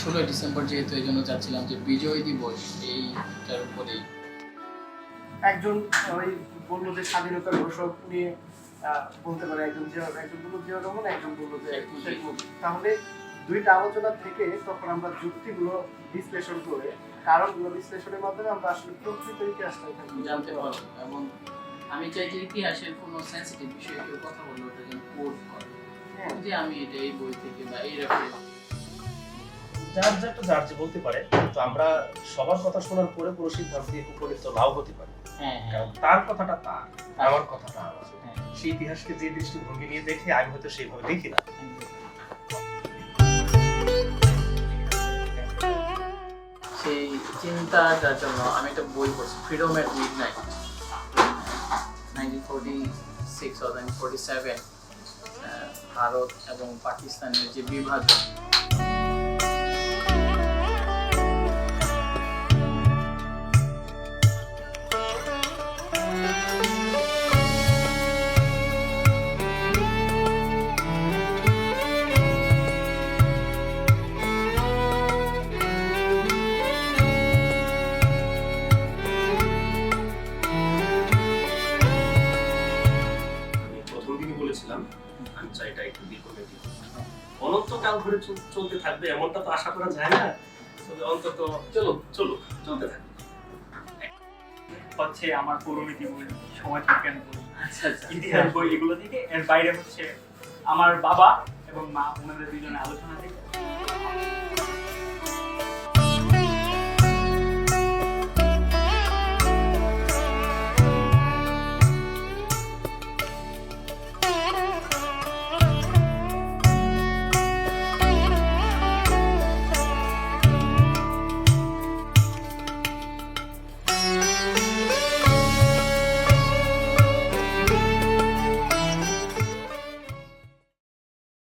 ষোলোই ডিসেম্বর যেহেতু এই জন্য চাচ্ছিলাম যে বিজয় দিবস এইটার উপরেই। একজন ওই বলল যে স্বাধীনতার ঘোষক নিয়ে বলতে পারে একজন একজন বলল জিয়া রহমান একজন বলল যে শেখ মুজিব। তাহলে দুইটা আলোচনা থেকে তখন আমরা যুক্তিগুলো বিশ্লেষণ করে কারণগুলো বিশ্লেষণের মাধ্যমে আমরা আসলে প্রকৃত ইতিহাসটা জানতে পারব এবং আমি চাই যে ইতিহাসের কোনো সেন্সিটিভ বিষয়ে কেউ কথা বললে ওটা যেন কোর্ট করে। হ্যাঁ। যে আমি এটা এই বই থেকে বা এই রেফারেন্স যার যারটা যার যে বলতে পারে তো আমরা সবার কথা শোনার পরে পুরো সিদ্ধান্তে উপনীত নাও হতে পারি। হ্যাঁ হ্যাঁ। কারণ তার কথাটা তার আমার কথাটা আমার। হ্যাঁ, সেই ইতিহাসকে যে দৃষ্টিভঙ্গি নিয়ে দেখে আমি হয়তো সেইভাবে দেখি না। সেই চিন্তাটার জন্য আমি একটা বই পড়ছি freedom at midnight nineteen forty six nineteen forty seven Bharat এবং পাকিস্তানের যে বিভাজন। অনন্তকাল ধরে চলতে থাকবে এমনটা তো আশা করা যায় না। তবে অন্তত চলো চলো চলতে থাকবে হচ্ছে আমার পৌরনীতি বই সমাজ বিজ্ঞান বই ইতিহাস বই এগুলো থেকে এর বাইরে হচ্ছে আমার বাবা এবং মা ওনাদের দুজনে আলোচনা থেকে।